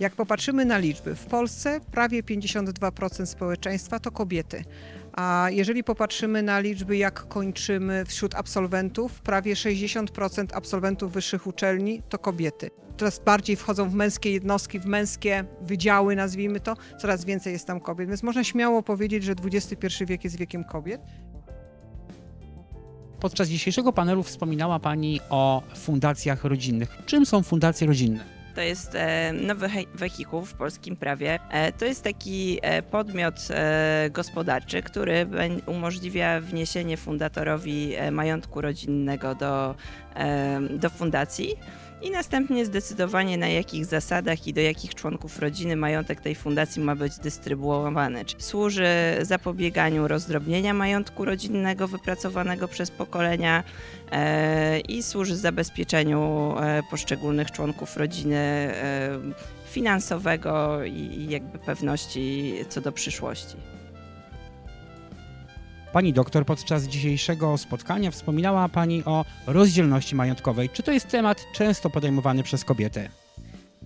Jak popatrzymy na liczby, w Polsce prawie 52% społeczeństwa to kobiety. A jeżeli popatrzymy na liczby, jak kończymy wśród absolwentów, prawie 60% absolwentów wyższych uczelni to kobiety. Coraz bardziej wchodzą w męskie jednostki, w męskie wydziały, nazwijmy to, coraz więcej jest tam kobiet. Więc można śmiało powiedzieć, że XXI wiek jest wiekiem kobiet. Podczas dzisiejszego panelu wspominała Pani o fundacjach rodzinnych. Czym są fundacje rodzinne? To jest e, nowy wehikuł w polskim prawie. E, to jest taki e, podmiot gospodarczy, który umożliwia wniesienie fundatorowi majątku rodzinnego do, do fundacji i następnie zdecydowanie na jakich zasadach i do jakich członków rodziny majątek tej fundacji ma być dystrybuowany. Czyli Służy zapobieganiu rozdrobnienia majątku rodzinnego wypracowanego przez pokolenia, e, i służy zabezpieczeniu e, poszczególnych członków rodziny e, finansowego i i jakby pewności co do przyszłości. Pani doktor, podczas dzisiejszego spotkania wspominała Pani o rozdzielności majątkowej. Czy to jest temat często podejmowany przez kobiety?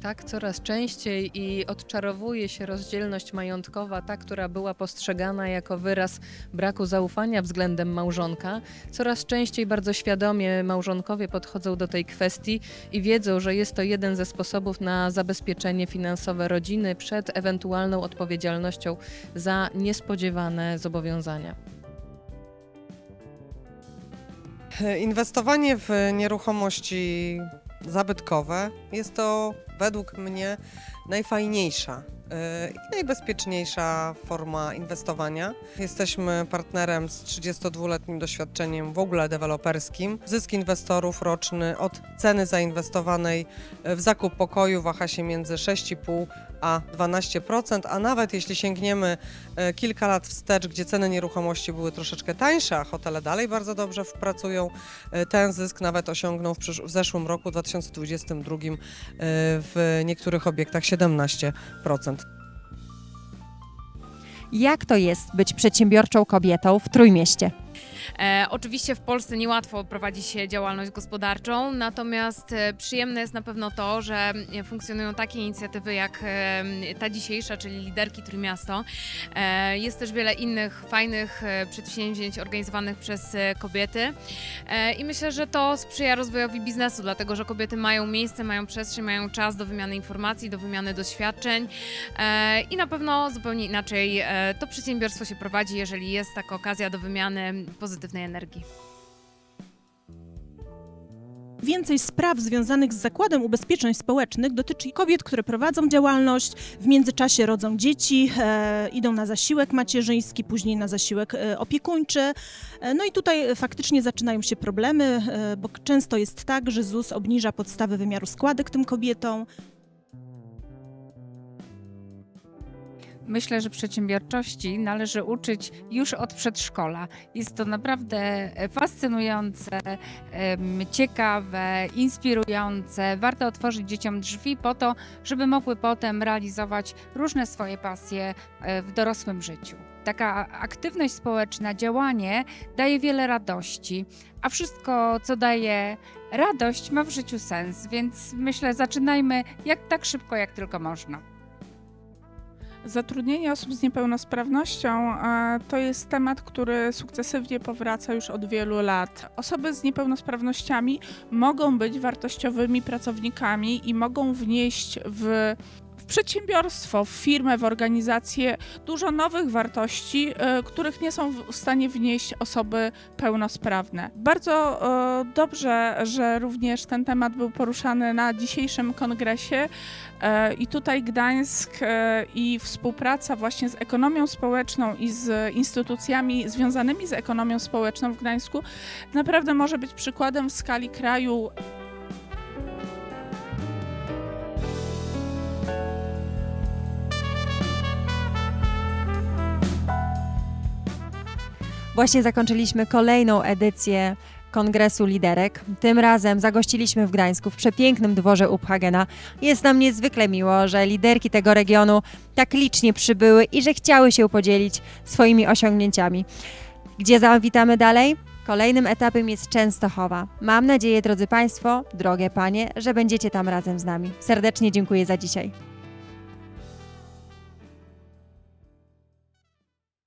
Tak, coraz częściej i odczarowuje się rozdzielność majątkowa, ta, która była postrzegana jako wyraz braku zaufania względem małżonka. Coraz częściej bardzo świadomie małżonkowie podchodzą do tej kwestii i wiedzą, że jest to jeden ze sposobów na zabezpieczenie finansowe rodziny przed ewentualną odpowiedzialnością za niespodziewane zobowiązania. Inwestowanie w nieruchomości zabytkowe jest to według mnie najfajniejsza y, i najbezpieczniejsza forma inwestowania. Jesteśmy partnerem z 32-letnim doświadczeniem w ogóle deweloperskim. Zysk inwestorów roczny od ceny zainwestowanej w zakup pokoju waha się między 6,5 a 12%, a nawet jeśli sięgniemy e, kilka lat wstecz, gdzie ceny nieruchomości były troszeczkę tańsze, a hotele dalej bardzo dobrze pracują, e, ten zysk nawet osiągnął w, zeszłym roku, 2022, e, w niektórych obiektach 17%. Jak to jest być przedsiębiorczą kobietą w Trójmieście? E, oczywiście w Polsce niełatwo prowadzić się działalność gospodarczą, natomiast e, przyjemne jest na pewno to, że funkcjonują takie inicjatywy jak e, ta dzisiejsza, czyli Liderki Trójmiasto. E, jest też wiele innych fajnych e, przedsięwzięć organizowanych przez kobiety e, i myślę, że to sprzyja rozwojowi biznesu, dlatego że kobiety mają miejsce, mają przestrzeń, mają czas do wymiany informacji, do wymiany doświadczeń e, i na pewno zupełnie inaczej e, to przedsiębiorstwo się prowadzi, jeżeli jest taka okazja do wymiany pozytywnej energii. Więcej spraw związanych z Zakładem Ubezpieczeń Społecznych dotyczy kobiet, które prowadzą działalność, w międzyczasie rodzą dzieci, e, idą na zasiłek macierzyński, później na zasiłek e, opiekuńczy. E, no i tutaj faktycznie zaczynają się problemy, e, bo często jest tak, że ZUS obniża podstawy wymiaru składek tym kobietom. Myślę, że przedsiębiorczości należy uczyć już od przedszkola. Jest to naprawdę e, fascynujące, ciekawe, inspirujące. Warto otworzyć dzieciom drzwi po to, żeby mogły potem realizować różne swoje pasje e, w dorosłym życiu. Taka aktywność społeczna, działanie daje wiele radości, a wszystko, co daje radość, ma w życiu sens, więc myślę, zaczynajmy jak tak szybko, jak tylko można. Zatrudnienie osób z niepełnosprawnością e, to jest temat, który sukcesywnie powraca już od wielu lat. Osoby z niepełnosprawnościami mogą być wartościowymi pracownikami i mogą wnieść w, w przedsiębiorstwo, w firmę, w organizację dużo nowych wartości, e, których nie są w stanie wnieść osoby pełnosprawne. Bardzo e, dobrze, że również ten temat był poruszany na dzisiejszym kongresie. E, I tutaj Gdańsk i współpraca właśnie z ekonomią społeczną i z instytucjami związanymi z ekonomią społeczną w Gdańsku naprawdę może być przykładem w skali kraju Właśnie zakończyliśmy kolejną edycję Kongresu Liderek. Tym razem zagościliśmy w Gdańsku, w przepięknym dworze Uphagena. Jest nam niezwykle miło, że liderki tego regionu tak licznie przybyły i że chciały się podzielić swoimi osiągnięciami. Gdzie zawitamy dalej? Kolejnym etapem jest Częstochowa. Mam nadzieję, drodzy Państwo, drogie Panie, że będziecie tam razem z nami. Serdecznie dziękuję za dzisiaj.